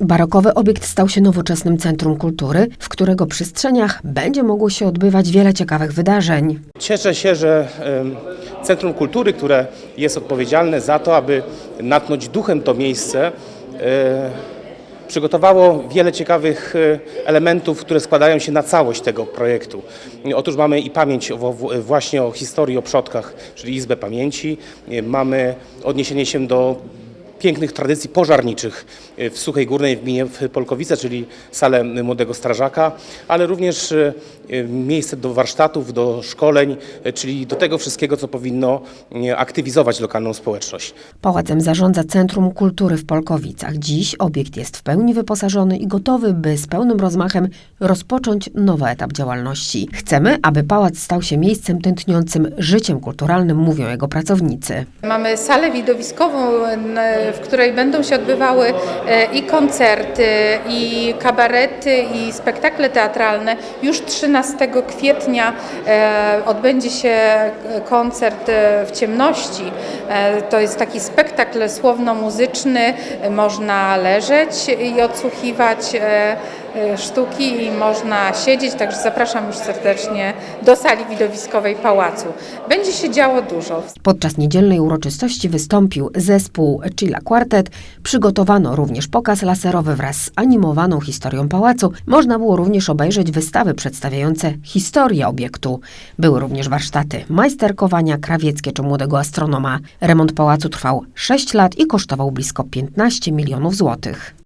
Barokowy obiekt stał się nowoczesnym centrum kultury, w którego przestrzeniach będzie mogło się odbywać wiele ciekawych wydarzeń. Cieszę się, że Centrum Kultury, które jest odpowiedzialne za to, aby natchnąć duchem to miejsce, e, przygotowało wiele ciekawych e, elementów, które składają się na całość tego projektu. Otóż mamy i pamięć właśnie o historii, o przodkach, czyli Izbę Pamięci. E, Mamy odniesienie się do pięknych tradycji pożarniczych e, w Suchej Górnej w gminie w Polkowice, czyli salę Młodego Strażaka, ale również e, miejsce do warsztatów, do szkoleń, e, czyli do tego wszystkiego, co powinno aktywizować lokalną społeczność. Pałacem zarządza Centrum Kultury w Polkowicach. Dziś obiekt jest w pełni wyposażony i gotowy, by z pełnym rozmachem rozpocząć nowy etap działalności. Chcemy, aby pałac stał się miejscem tętniącym życiem kulturalnym, mówią jego pracownicy. Mamy salę widowiskową, w której będą się odbywały e, i koncerty, i kabarety, i spektakle teatralne. Już 13 kwietnia e, odbędzie się e, koncert w ciemności. To jest taki spektakl słowno-muzyczny. Można leżeć i odsłuchiwać sztuki i można siedzieć, także zapraszam już serdecznie do sali widowiskowej pałacu. Będzie się działo dużo. Podczas niedzielnej uroczystości wystąpił zespół Chilla Quartet. Przygotowano również pokaz laserowy wraz z animowaną historią pałacu. Można było również obejrzeć wystawy przedstawiające historię obiektu. Były również warsztaty majsterkowania krawieckie czy młodego astronoma. Remont pałacu trwał 6 lat i kosztował blisko 15 milionów złotych.